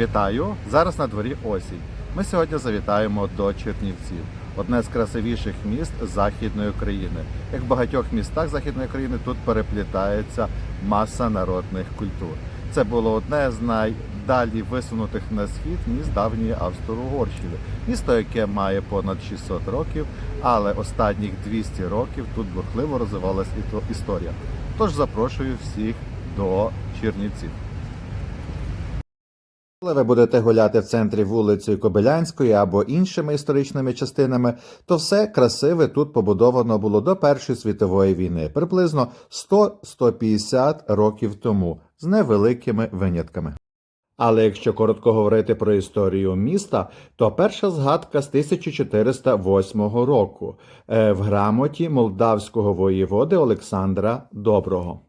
Вітаю! Зараз на дворі осінь. Ми сьогодні завітаємо до Чернівців, одне з красивіших міст Західної України. Як в багатьох містах Західної країни тут переплітається маса народних культур. Це було одне з найдалі висунутих на схід міст давньої Австро-Угорщини. Місто, яке має понад 600 років, але останніх 200 років тут бурхливо розвивалася історія. Тож запрошую всіх до Чернівців. Коли ви будете гуляти в центрі вулицею Кобилянської або іншими історичними частинами, то все красиве тут побудовано було до Першої світової війни, приблизно 100-150 років тому, з невеликими винятками. Але якщо коротко говорити про історію міста, то перша згадка з 1408 року е, в грамоті молдавського воєводи Олександра Доброго.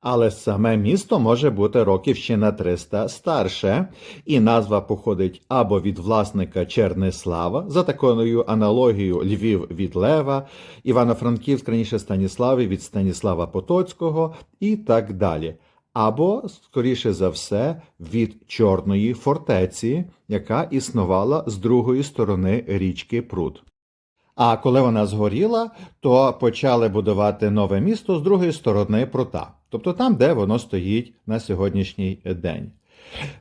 Але саме місто може бути років ще на 300 старше, і назва походить або від власника Чернислава, за такою аналогією Львів від Лева, Івано-Франківськ раніше Станіслави від Станіслава Потоцького і так далі. Або, скоріше за все, від Чорної фортеці, яка існувала з другої сторони річки Прут. А коли вона згоріла, то почали будувати нове місто з другої сторони прута, тобто там, де воно стоїть на сьогоднішній день.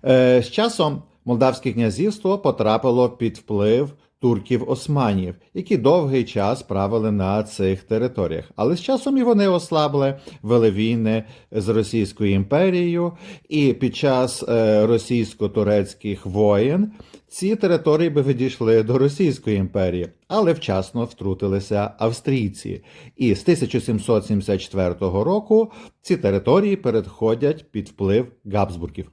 Е, з часом Молдавське князівство потрапило під вплив турків-османів, які довгий час правили на цих територіях. Але з часом і вони ослабли, вели війни з Російською імперією, і під час е, російсько-турецьких воєн ці території би відійшли до Російської імперії, але вчасно втрутилися австрійці. І з 1774 року ці території переходять під вплив Габсбургів.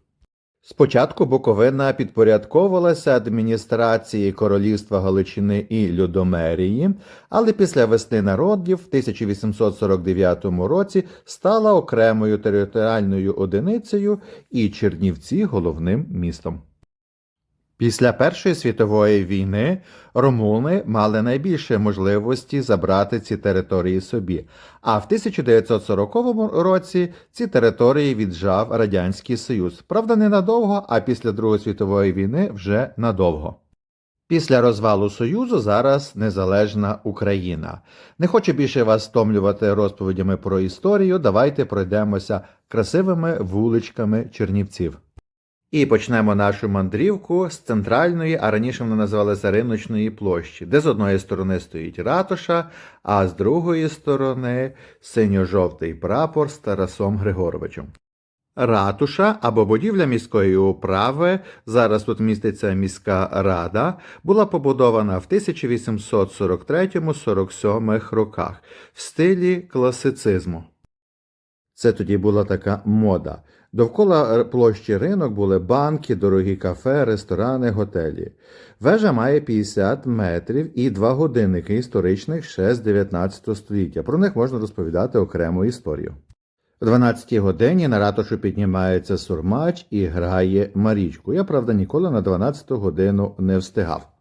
Спочатку Буковина підпорядковувалася адміністрації Королівства Галичини і Людомерії, але після весни народів в 1849 році стала окремою територіальною одиницею і Чернівці головним містом. Після Першої світової війни румуни мали найбільше можливості забрати ці території собі, а в 1940 році ці території віджав Радянський Союз. Правда, не надовго, а після Другої світової війни вже надовго. Після розвалу Союзу зараз незалежна Україна. Не хочу більше вас стомлювати розповідями про історію. Давайте пройдемося красивими вуличками Чернівців. І почнемо нашу мандрівку з центральної, а раніше вона називалася риночної площі, де з одної сторони стоїть ратуша, а з другої сторони синьо-жовтий прапор з Тарасом Григоровичем. Ратуша або будівля міської управи, зараз тут міститься міська рада, була побудована в 1843-47 роках в стилі класицизму. Це тоді була така мода. Довкола площі ринок були банки, дорогі кафе, ресторани, готелі. Вежа має 50 метрів і два годинники історичних ще з 19 століття. Про них можна розповідати окрему історію. О 12 годині на ратушу піднімається сурмач і грає Марічку. Я, правда, ніколи на 12 годину не встигав.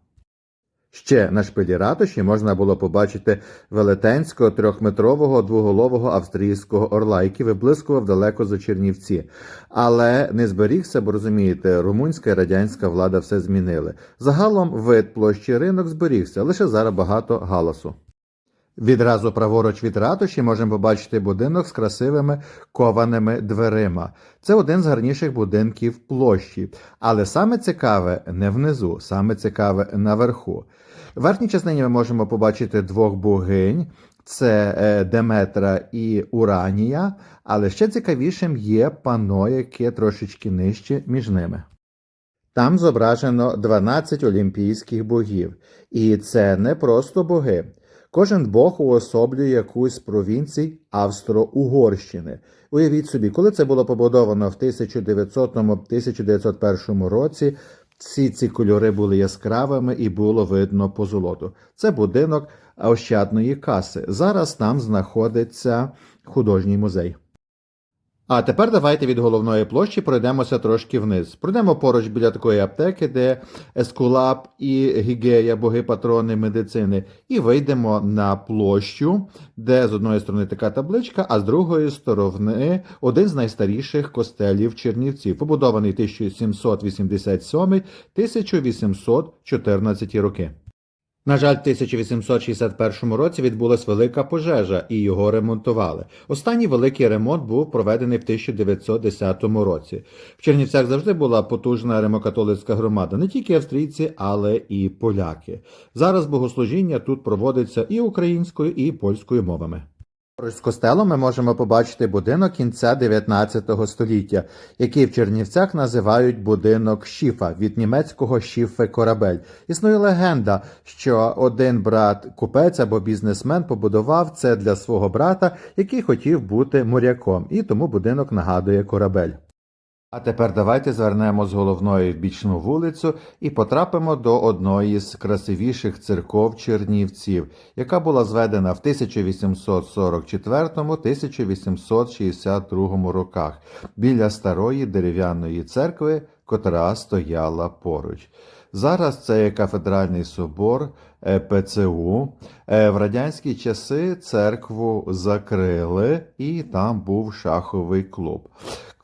Ще на шпилі ратуші можна було побачити велетенського трьохметрового двоголового австрійського орла, який виблискував далеко за Чернівці. Але не зберігся, бо розумієте, румунська і радянська влада все змінили. Загалом вид площі ринок зберігся, лише зараз багато галасу. Відразу праворуч від ратуші можемо побачити будинок з красивими кованими дверима. Це один з гарніших будинків площі. Але саме цікаве не внизу, саме цікаве наверху. В верхній частині ми можемо побачити двох богинь. Це е, Деметра і Уранія, але ще цікавішим є пано, яке трошечки нижче між ними. Там зображено 12 олімпійських богів, і це не просто боги. Кожен бог уособлює якусь з провінцій Австро-Угорщини. Уявіть собі, коли це було побудовано в 1900-1901 році, всі ці кольори були яскравими і було видно по золоту. Це будинок Ощадної каси. Зараз там знаходиться художній музей. А тепер давайте від головної площі пройдемося трошки вниз. Пройдемо поруч біля такої аптеки, де Ескулап і Гігея, боги патрони медицини, і вийдемо на площу, де з одної сторони така табличка, а з другої сторони один з найстаріших костелів Чернівців, побудований 1787-1814 роки. На жаль, в 1861 році відбулась велика пожежа і його ремонтували. Останній великий ремонт був проведений в 1910 році. В Чернівцях завжди була потужна римокатолицька громада, не тільки австрійці, але і поляки. Зараз богослужіння тут проводиться і українською, і польською мовами. Поруч з костелом ми можемо побачити будинок кінця 19 століття, який в Чернівцях називають будинок Шіфа від німецького шіфе корабель. Існує легенда, що один брат купець або бізнесмен побудував це для свого брата, який хотів бути моряком, і тому будинок нагадує корабель. А тепер давайте звернемо з головної в бічну вулицю і потрапимо до одної з красивіших церков Чернівців, яка була зведена в 1844-1862 роках біля старої дерев'яної церкви, котра стояла поруч. Зараз це є кафедральний собор е, ПЦУ. Е, В радянські часи церкву закрили, і там був шаховий клуб.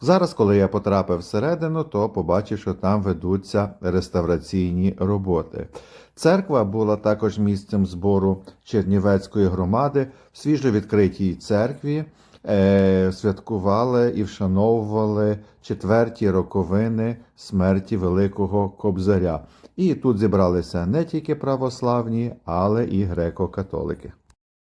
Зараз, коли я потрапив всередину, то побачив, що там ведуться реставраційні роботи. Церква була також місцем збору Чернівецької громади в свіжовідкритій церкві. Е, святкували і вшановували четверті роковини смерті Великого Кобзаря. І тут зібралися не тільки православні, але і греко-католики.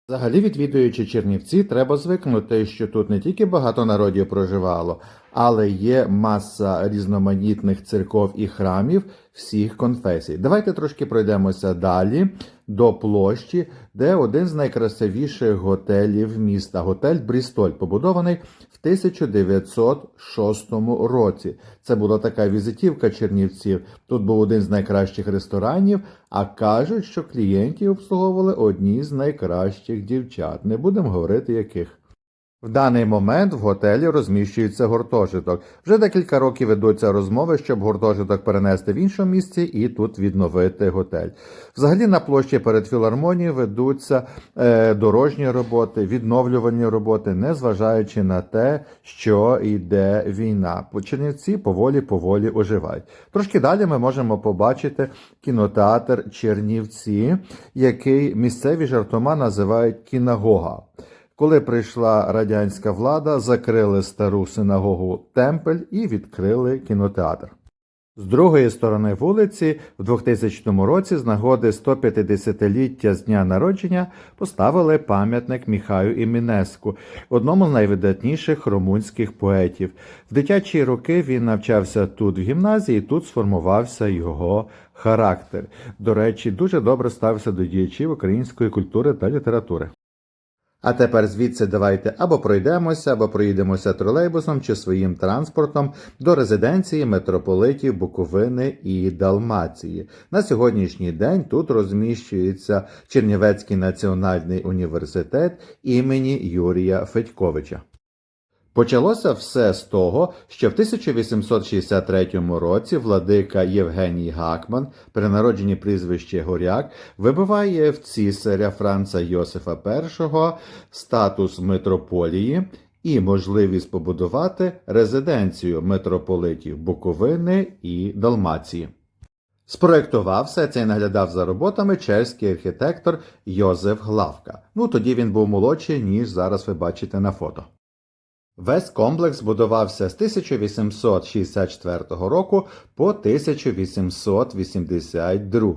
Взагалі, відвідуючи Чернівці, треба звикнути, що тут не тільки багато народів проживало, але є маса різноманітних церков і храмів всіх конфесій. Давайте трошки пройдемося далі до площі, де один з найкрасивіших готелів міста готель Брістоль, побудований в 1906 році. Це була така візитівка чернівців. Тут був один з найкращих ресторанів, а кажуть, що клієнтів обслуговували одні з найкращих дівчат. Не будемо говорити яких. В даний момент в готелі розміщується гуртожиток. Вже декілька років ведуться розмови, щоб гуртожиток перенести в іншому місці і тут відновити готель. Взагалі на площі перед філармонією ведуться е, дорожні роботи, відновлювані роботи, незважаючи на те, що йде війна. Чернівці поволі-поволі оживають. Трошки далі ми можемо побачити кінотеатр Чернівці, який місцеві жартома називають кінагога. Коли прийшла радянська влада, закрили стару синагогу Темпель і відкрили кінотеатр. З другої сторони вулиці в 2000 році з нагоди 150-ліття з дня народження поставили пам'ятник Міхаю Імінеску, одному з найвидатніших румунських поетів. В дитячі роки він навчався тут в гімназії, тут сформувався його характер. До речі, дуже добре ставився до діячів української культури та літератури. А тепер звідси давайте або пройдемося, або проїдемося тролейбусом чи своїм транспортом до резиденції митрополитів Буковини і Далмації. На сьогоднішній день тут розміщується Чернівецький національний університет імені Юрія Федьковича. Почалося все з того, що в 1863 році владика Євгеній Гакман, при народженні прізвище Горяк, вибиває в цісаря Франца Йосифа І статус митрополії і можливість побудувати резиденцію митрополитів Буковини і Далмації. Спроектував все це і наглядав за роботами чеський архітектор Йозеф Главка. Ну тоді він був молодший, ніж зараз ви бачите на фото. Весь комплекс будувався з 1864 року по 1882.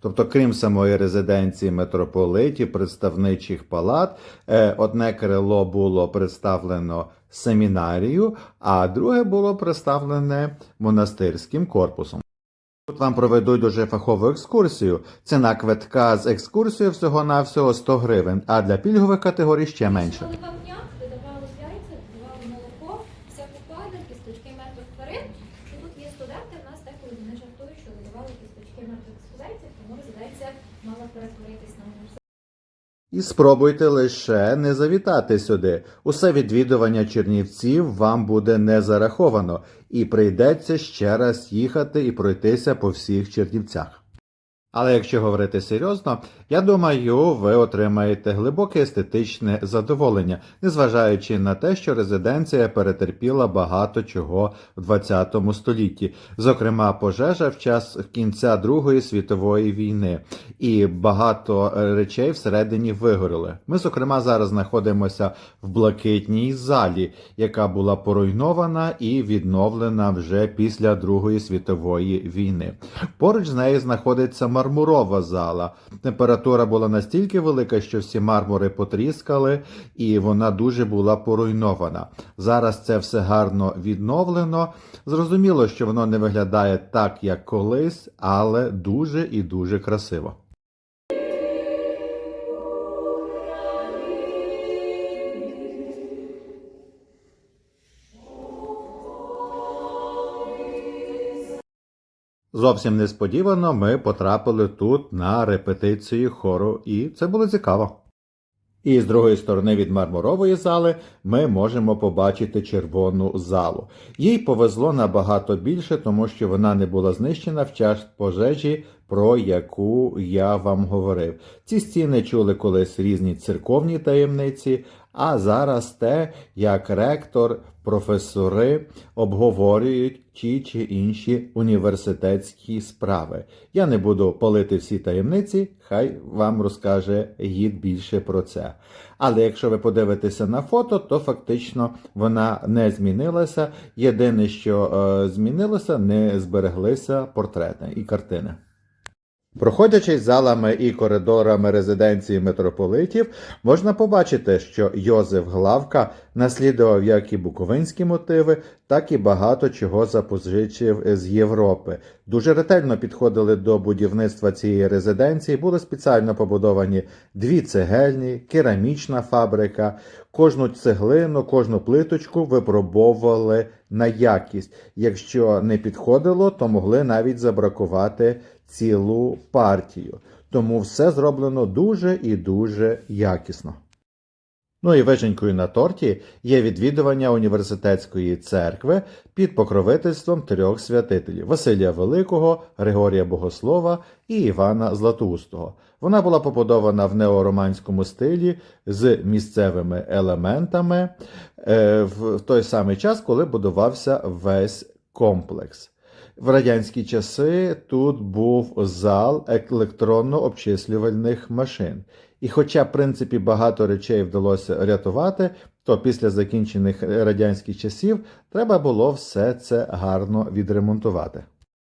Тобто, крім самої резиденції митрополитів, представничих палат, е, одне крило було представлено семінарію, а друге було представлене монастирським корпусом. Тут вам проведуть дуже фахову екскурсію. Ціна квитка з екскурсією всього-навсього 100 гривень, а для пільгових категорій ще менше. Коли вам дня додавали яйця, додавали молоко, всяку падаль, кісточки мертвих тварин. І тут є студенти, в нас деколи вони жартують, що додавали кісточки мертвих студентів, тому резиденція мала перетворитись на університет. І спробуйте лише не завітати сюди. Усе відвідування Чернівців вам буде не зараховано, і прийдеться ще раз їхати і пройтися по всіх Чернівцях. Але якщо говорити серйозно, я думаю, ви отримаєте глибоке естетичне задоволення, незважаючи на те, що резиденція перетерпіла багато чого в 20 столітті, зокрема пожежа в час кінця Другої світової війни, і багато речей всередині вигоріли. Ми, зокрема, зараз знаходимося в блакитній залі, яка була поруйнована і відновлена вже після Другої світової війни. Поруч з нею знаходиться мармурова зала. Температура була настільки велика, що всі мармури потріскали, і вона дуже була поруйнована. Зараз це все гарно відновлено. Зрозуміло, що воно не виглядає так, як колись, але дуже і дуже красиво. Зовсім несподівано ми потрапили тут на репетицію хору, і це було цікаво. І з другої сторони від мармурової зали ми можемо побачити червону залу. Їй повезло набагато більше, тому що вона не була знищена в час пожежі, про яку я вам говорив. Ці стіни чули колись різні церковні таємниці, а зараз те, як ректор, професори обговорюють ті чи інші університетські справи. Я не буду палити всі таємниці, хай вам розкаже гід більше про це. Але якщо ви подивитеся на фото, то фактично вона не змінилася. Єдине, що е, змінилося, не збереглися портрети і картини. Проходячись залами і коридорами резиденції митрополитів, можна побачити, що Йозеф Главка наслідував як і буковинські мотиви, так і багато чого запозичив з Європи. Дуже ретельно підходили до будівництва цієї резиденції, були спеціально побудовані дві цегельні, керамічна фабрика. Кожну цеглину, кожну плиточку випробовували на якість. Якщо не підходило, то могли навіть забракувати цілу партію. Тому все зроблено дуже і дуже якісно. Ну і вишенькою на торті є відвідування університетської церкви під покровительством трьох святителів Василія Великого, Григорія Богослова і Івана Златоустого. Вона була побудована в неороманському стилі з місцевими елементами е, в той самий час, коли будувався весь комплекс. В радянські часи тут був зал електронно-обчислювальних машин. І хоча, в принципі, багато речей вдалося рятувати, то після закінчених радянських часів треба було все це гарно відремонтувати.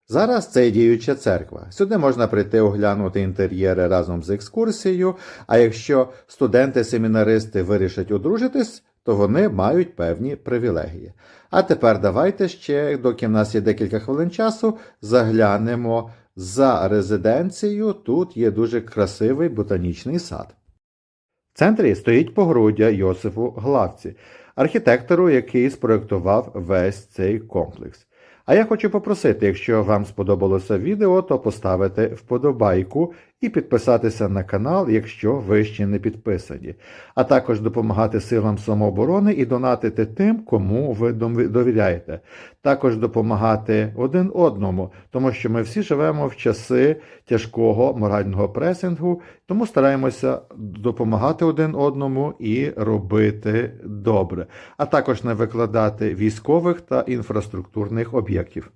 Зараз це діюча церква. Сюди можна прийти оглянути інтер'єри разом з екскурсією, а якщо студенти-семінаристи вирішать одружитись, то вони мають певні привілегії. А тепер давайте ще, доки в нас є декілька хвилин часу, заглянемо за резиденцією. Тут є дуже красивий ботанічний сад. В центрі стоїть погруддя Йосифу Главці, архітектору, який спроектував весь цей комплекс. А я хочу попросити, якщо вам сподобалося відео, то поставити вподобайку і підписатися на канал, якщо ви ще не підписані, а також допомагати силам самооборони і донатити тим, кому ви довіряєте. Також допомагати один одному, тому що ми всі живемо в часи тяжкого морального пресингу, тому стараємося допомагати один одному і робити добре, а також не викладати військових та інфраструктурних об'єктів.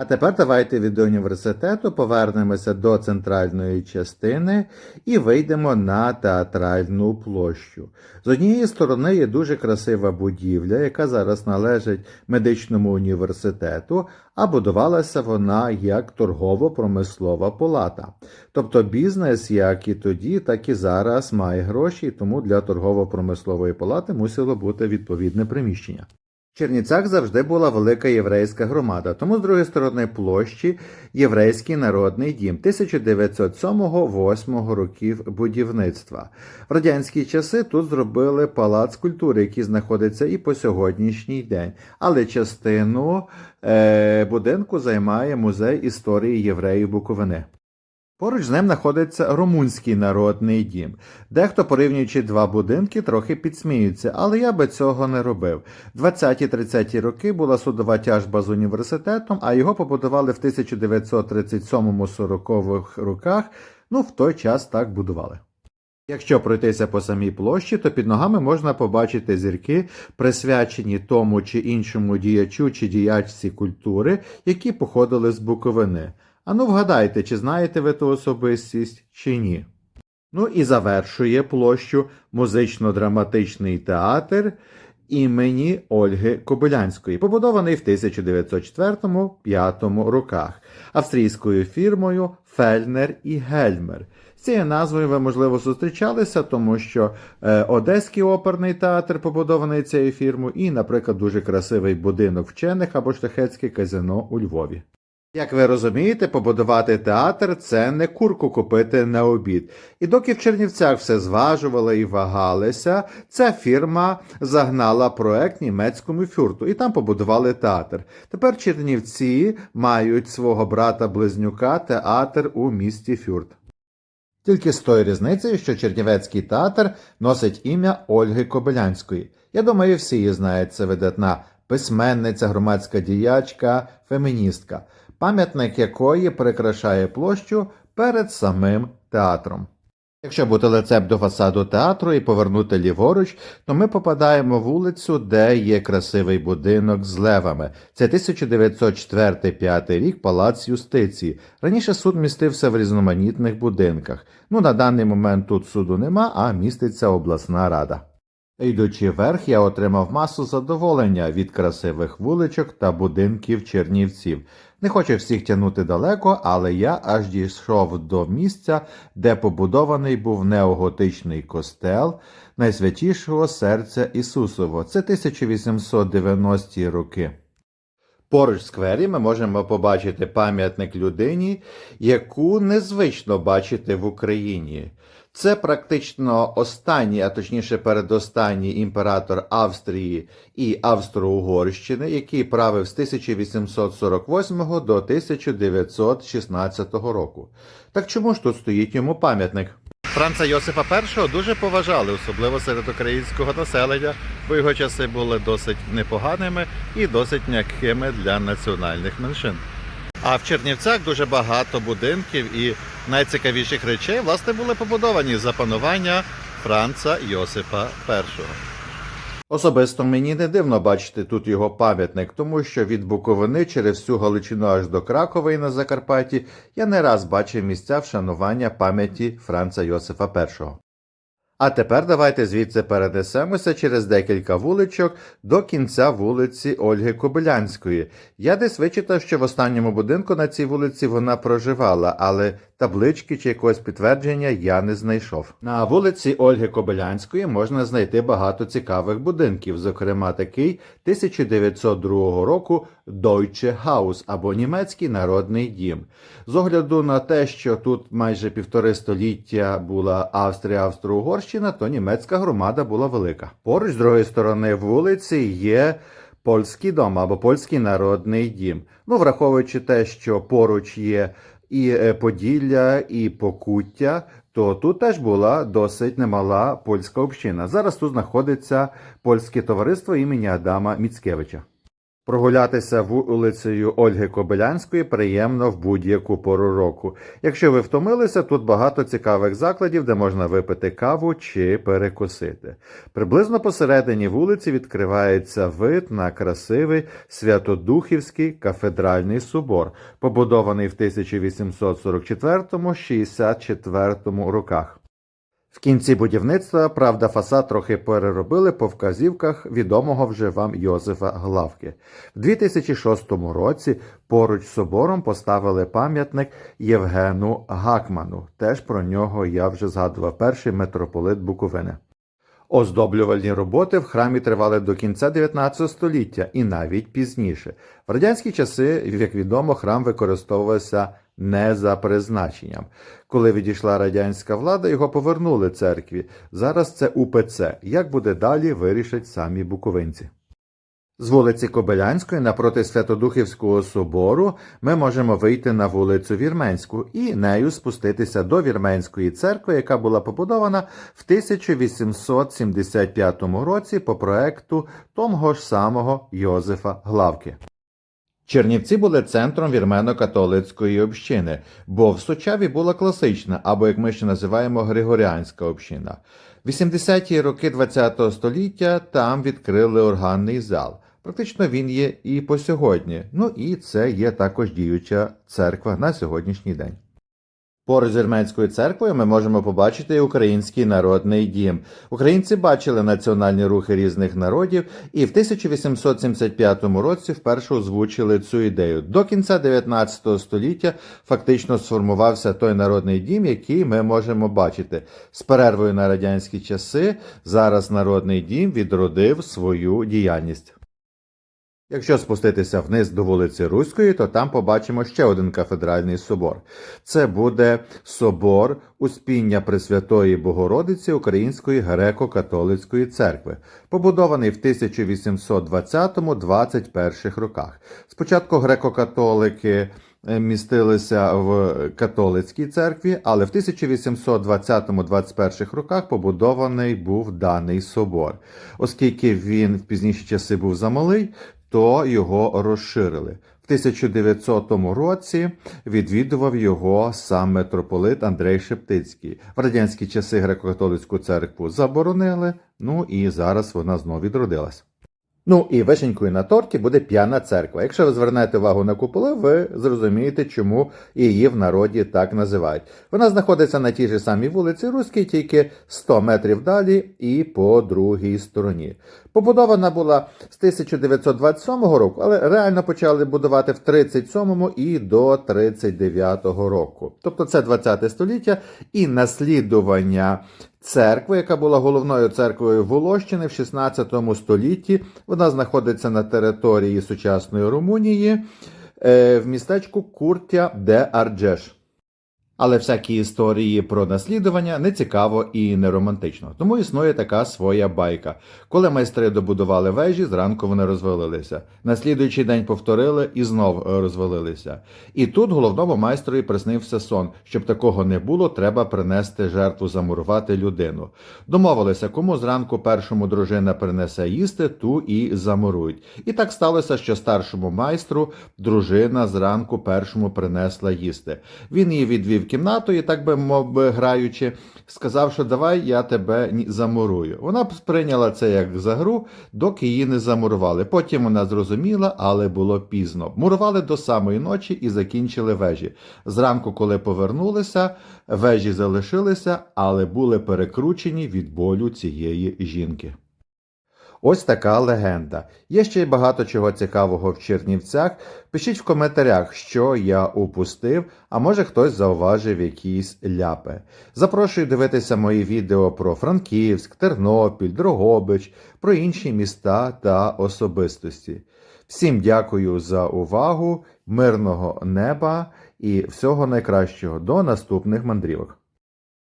А тепер давайте від університету повернемося до центральної частини і вийдемо на театральну площу. З однієї сторони є дуже красива будівля, яка зараз належить медичному університету, а будувалася вона як торгово-промислова палата. Тобто бізнес, як і тоді, так і зараз має гроші, тому для торгово-промислової палати мусило бути відповідне приміщення. Черніцях завжди була велика єврейська громада, тому з другої сторони площі Єврейський народний дім 1907-8 років будівництва. В радянські часи тут зробили палац культури, який знаходиться і по сьогоднішній день, але частину е, будинку займає музей історії євреїв Буковини. Поруч з ним знаходиться румунський народний дім. Дехто, порівнюючи два будинки, трохи підсміються, але я би цього не робив. 20-30 роки була судова тяжба з університетом, а його побудували в 1937-40-х роках. Ну, в той час так будували. Якщо пройтися по самій площі, то під ногами можна побачити зірки, присвячені тому чи іншому діячу чи діячці культури, які походили з Буковини. А ну вгадайте, чи знаєте ви ту особистість чи ні. Ну і завершує площу музично-драматичний театр імені Ольги Кобилянської, побудований в 1904-5 роках австрійською фірмою Фельнер і Гельмер. З цією назвою ви, можливо, зустрічалися, тому що е, Одеський оперний театр побудований цією фірмою, і, наприклад, дуже красивий будинок вчених або шляхетське казино у Львові. Як ви розумієте, побудувати театр це не курку купити на обід. І доки в Чернівцях все зважували і вагалися, ця фірма загнала проект німецькому фюрту, і там побудували театр. Тепер Чернівці мають свого брата-близнюка театр у місті Фюрт. Тільки з тою різницею, що Чернівецький театр носить ім'я Ольги Кобилянської. Я думаю, всі її знають. Це видатна письменниця, громадська діячка, феміністка, пам'ятник якої прикрашає площу перед самим театром. Якщо бути лицем до фасаду театру і повернути ліворуч, то ми попадаємо вулицю, де є красивий будинок з левами. Це 1904-5 рік палац юстиції. Раніше суд містився в різноманітних будинках. Ну, на даний момент тут суду нема, а міститься обласна рада. Йдучи вверх, я отримав масу задоволення від красивих вуличок та будинків чернівців. Не хочу всіх тягнути далеко, але я аж дійшов до місця, де побудований був неоготичний костел найсвятішого серця Ісусово. Це 1890-ті роки. Поруч в сквері ми можемо побачити пам'ятник людині, яку незвично бачити в Україні. Це практично останній, а точніше передостанній імператор Австрії і Австро-Угорщини, який правив з 1848 до 1916 року. Так чому ж тут стоїть йому пам'ятник? Франца Йосифа І дуже поважали, особливо серед українського населення, бо його часи були досить непоганими і досить м'якими для національних меншин. А в Чернівцях дуже багато будинків і найцікавіших речей власне були побудовані за панування Франца Йосипа І. Особисто мені не дивно бачити тут його пам'ятник, тому що від Буковини через всю Галичину аж до Кракової на Закарпатті я не раз бачив місця вшанування пам'яті Франца Йосифа І. А тепер давайте звідси перенесемося через декілька вуличок до кінця вулиці Ольги Кобилянської. Я десь вичитав, що в останньому будинку на цій вулиці вона проживала, але таблички чи якогось підтвердження я не знайшов. На вулиці Ольги Кобилянської можна знайти багато цікавих будинків, зокрема такий 1902 року Deutsche Haus або німецький народний дім. З огляду на те, що тут майже півтори століття була Австрія, Австро-Угорщина, то німецька громада була велика. Поруч з другої сторони вулиці є польський дом або польський народний дім. Ну, враховуючи те, що поруч є і е, Поділля, і Покуття, то тут теж була досить немала польська община. Зараз тут знаходиться польське товариство імені Адама Міцкевича. Прогулятися вулицею Ольги Кобилянської приємно в будь-яку пору року. Якщо ви втомилися, тут багато цікавих закладів, де можна випити каву чи перекусити. Приблизно посередині вулиці відкривається вид на красивий Святодухівський кафедральний собор, побудований в 1844-64 роках. В кінці будівництва, правда, фасад трохи переробили по вказівках відомого вже вам Йозефа Главки. В 2006 році поруч з собором поставили пам'ятник Євгену Гакману. Теж про нього я вже згадував, перший митрополит Буковини. Оздоблювальні роботи в храмі тривали до кінця 19 століття і навіть пізніше. В радянські часи, як відомо, храм використовувався не за призначенням. Коли відійшла радянська влада, його повернули церкві. Зараз це УПЦ. Як буде далі, вирішать самі буковинці. З вулиці Кобилянської напроти Святодухівського собору ми можемо вийти на вулицю Вірменську і нею спуститися до Вірменської церкви, яка була побудована в 1875 році по проекту того ж самого Йозефа Главки. Чернівці були центром вірмено-католицької общини, бо в Сучаві була класична, або як ми ще називаємо Григоріанська община. В 80-ті роки ХХ століття там відкрили органний зал. Практично він є і по сьогодні. Ну і це є також діюча церква на сьогоднішній день. Поруч з Вірменською церквою ми можемо побачити український народний дім. Українці бачили національні рухи різних народів і в 1875 році вперше озвучили цю ідею. До кінця 19 століття фактично сформувався той народний дім, який ми можемо бачити. З перервою на радянські часи зараз народний дім відродив свою діяльність. Якщо спуститися вниз до вулиці Руської, то там побачимо ще один кафедральний собор. Це буде собор Успіння Пресвятої Богородиці Української греко-католицької церкви, побудований в 1820-21 роках. Спочатку греко-католики е, містилися в католицькій церкві, але в 1820-21 роках побудований був даний собор. Оскільки він в пізніші часи був замалий, то його розширили. В 1900 році відвідував його сам митрополит Андрей Шептицький. В радянські часи греко-католицьку церкву заборонили, ну і зараз вона знов відродилась. Ну і вишенькою на торті буде п'яна церква. Якщо ви звернете увагу на куполи, ви зрозумієте, чому її в народі так називають. Вона знаходиться на тій же самій вулиці Руській, тільки 100 метрів далі і по другій стороні. Побудована була з 1927 року, але реально почали будувати в 37 і до 39 року. Тобто це 20 століття і наслідування церкви, яка була головною церквою Волощини в 16 столітті. Вона знаходиться на території сучасної Румунії е, в містечку Куртя де Арджеш. Але всякі історії про наслідування не цікаво і не романтично. Тому існує така своя байка. Коли майстри добудували вежі, зранку вони розвалилися. На слідуючий день повторили і знов е, розвалилися. І тут головному майстру і приснився сон. Щоб такого не було, треба принести жертву, замурувати людину. Домовилися, кому зранку першому дружина принесе їсти, ту і замурують. І так сталося, що старшому майстру дружина зранку першому принесла їсти. Він її відвів і, так би мов би граючи, сказав, що давай я тебе замурую. Вона сприйняла це як за гру, доки її не замурували. Потім вона зрозуміла, але було пізно. Мурували до самої ночі і закінчили вежі. Зранку, коли повернулися, вежі залишилися, але були перекручені від болю цієї жінки. Ось така легенда. Є ще й багато чого цікавого в Чернівцях. Пишіть в коментарях, що я упустив, а може хтось зауважив якісь ляпи. Запрошую дивитися мої відео про Франківськ, Тернопіль, Дрогобич, про інші міста та особистості. Всім дякую за увагу, мирного неба і всього найкращого до наступних мандрівок.